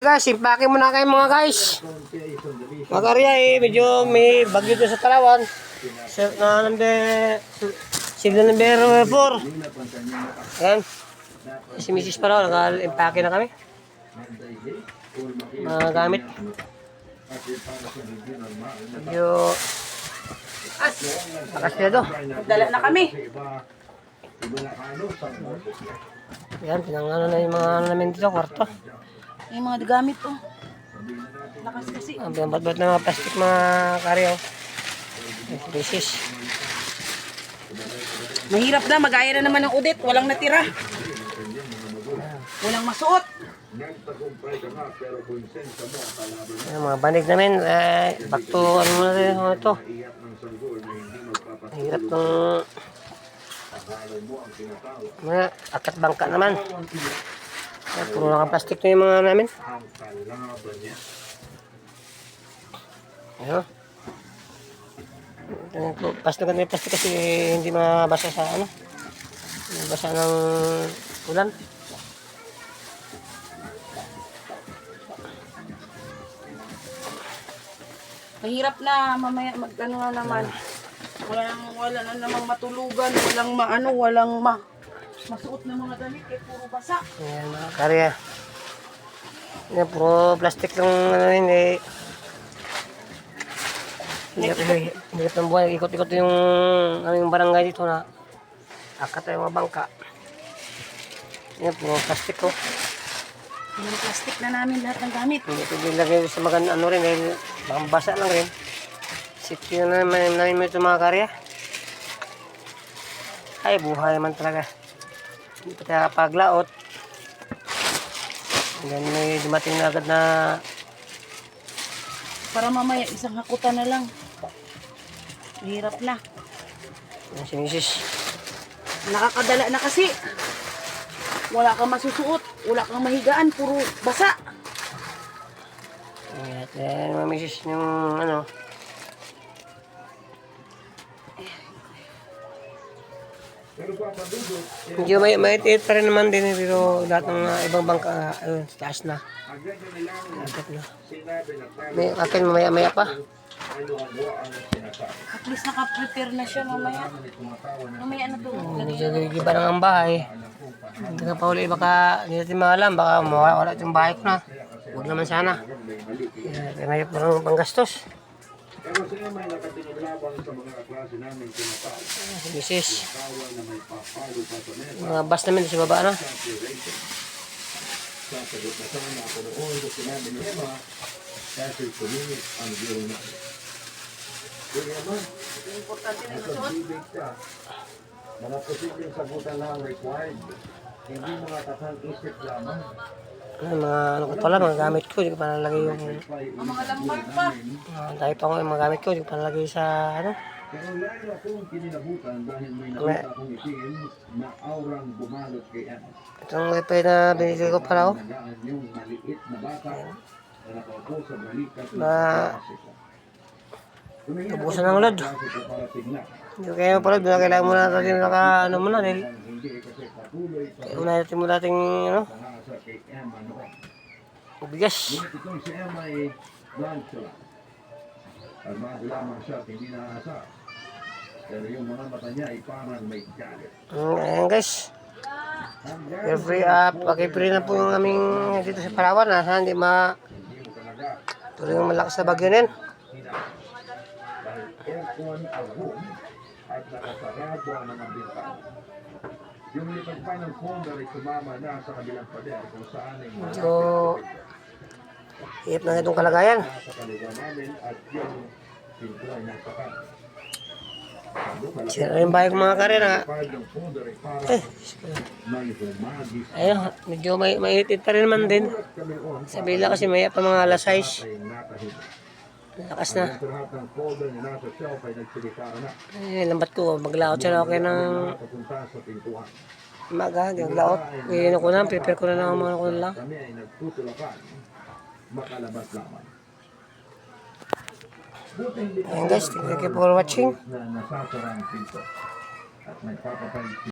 Guys, impake muna kayo mga guys. Mga karya eh, medyo may bagyo doon sa Talawan. Sa, na number, signal number 4. Ayan. Si Mrs. pa raw, naka-impake na kami. Mga gamit. Medyo... Takas na to. Dala na kami. Ayan, pinangano na yung mga ano namin dito, kwarto. Yung mga gamit oh. Lakas kasi. Ang binabat na mga plastic mga karya. oh. Mahirap na, magaya na naman ng udit. Walang natira. Walang masuot. Ayan, mga banig namin, eh, back to ano na rin ano ito. Hirap ng mga akat bangka naman. Ayan, puro naka plastic na yung mga namin. Ayan. Ayan, po, Pas na yung plastic kasi hindi mabasa sa ano. Mabasa ng ulan. Mahirap na, mamaya mag ano na naman. Walang, wala na namang matulugan. Walang maano, walang ma masuot na mga damit. Eh, puro basa. Ayan mga karya. Yan, puro plastic lang ano yun eh. Hirap, hirap, hirap ng buhay. Ikot-ikot yung aming barangay dito na akat na yung mga bangka. Yan, puro plastic ko. Yung plastic na namin lahat ng gamit. Hindi ko nilagay sa maganda ano rin dahil baka basa lang rin. Safety na namin mo ito mga karya. Ay, buhay man talaga. Tayo paglaot. Then may dumating na agad na Para mamaya isang hakutan na lang. Mahirap na. yung si Mrs. Nakakadala na kasi. Wala kang masusuot. Wala kang mahigaan. Puro basa. At eh, mga yung ano. Medyo may maitit pa rin naman din eh, pero lahat ng uh, ibang bangka ayun, taas na. Agad na. May akin mamaya maya pa. At least naka-prepare na siya mamaya. Mamaya na to. Medyo gigiba lang ang bahay. Hindi ka pa uli, baka hindi natin maalam, baka mawala yung bahay ko na. Huwag naman sana. Kaya may parang panggastos. Pero sila may nakatinaglaban sa mga kaklase namin tinatawag Misis. tawa na may papalo pa sa mesa Mga bus namin sa baba na. sasagot na sana ako noon sa sinabi ni Emma kasi tumingit ang giro namin. Kaya naman, Importante na bibig ka, mga posibleng sagutan lang required. Hindi mga katang isip lamang. Ano, mga ano ko pala, mga gamit ko, hindi ko pa nalagay yung... Ang mga lambar pa. Uh, dahil pa ko yung mga gamit ko, hindi ko pa nalagay sa ano. Pero lalo na aurang bumalot kay. Itong wifi na binili ko pala oh. Maliit na bata na nakaupo sa balikat Na Tumingin ako ubusan ng tignan. Hindi kaya pala, doon na kailangan muna natin naka ano muna pa kaya una natin muna natin ano, nasa kay Emma noon. bigas. Ngunit itong si Emma ay blanco lang. Kalmado lamang siya at hindi naasa. Pero yung mga mata niya ay parang may galit. Ayan guys. Every up, pag-free na po yung aming dito sa Palawan. Nasa hindi ma... Tuloy yung malakas na bagyo. Dahil aircon room at nakasarado ang mga bintana. Yung lipad pa ng folder ay sumama na sa kabilang pader kung saan ay Medyo... Hihip na itong kalagayan. sa kaliwa namin at yung pintura niya sa kanan. Sira yung bahay ko mga kare na... Ay Eh, ayun, medyo may mainit rin naman din. on Sa bila kasi may pa mga alas 6. Lakas na. Ang lahat ng folder na nasa shelf ay nagsilika na. Ay, lambat ko. Maglaot siya okay ng Papunta sa pintuan. maga. Hindi maglaot. Iyan ko na. Prepare ko na lang mga ko na lang. Kami ay nagtutulakan. Makalabas lamang. Ayan guys, thank you for watching.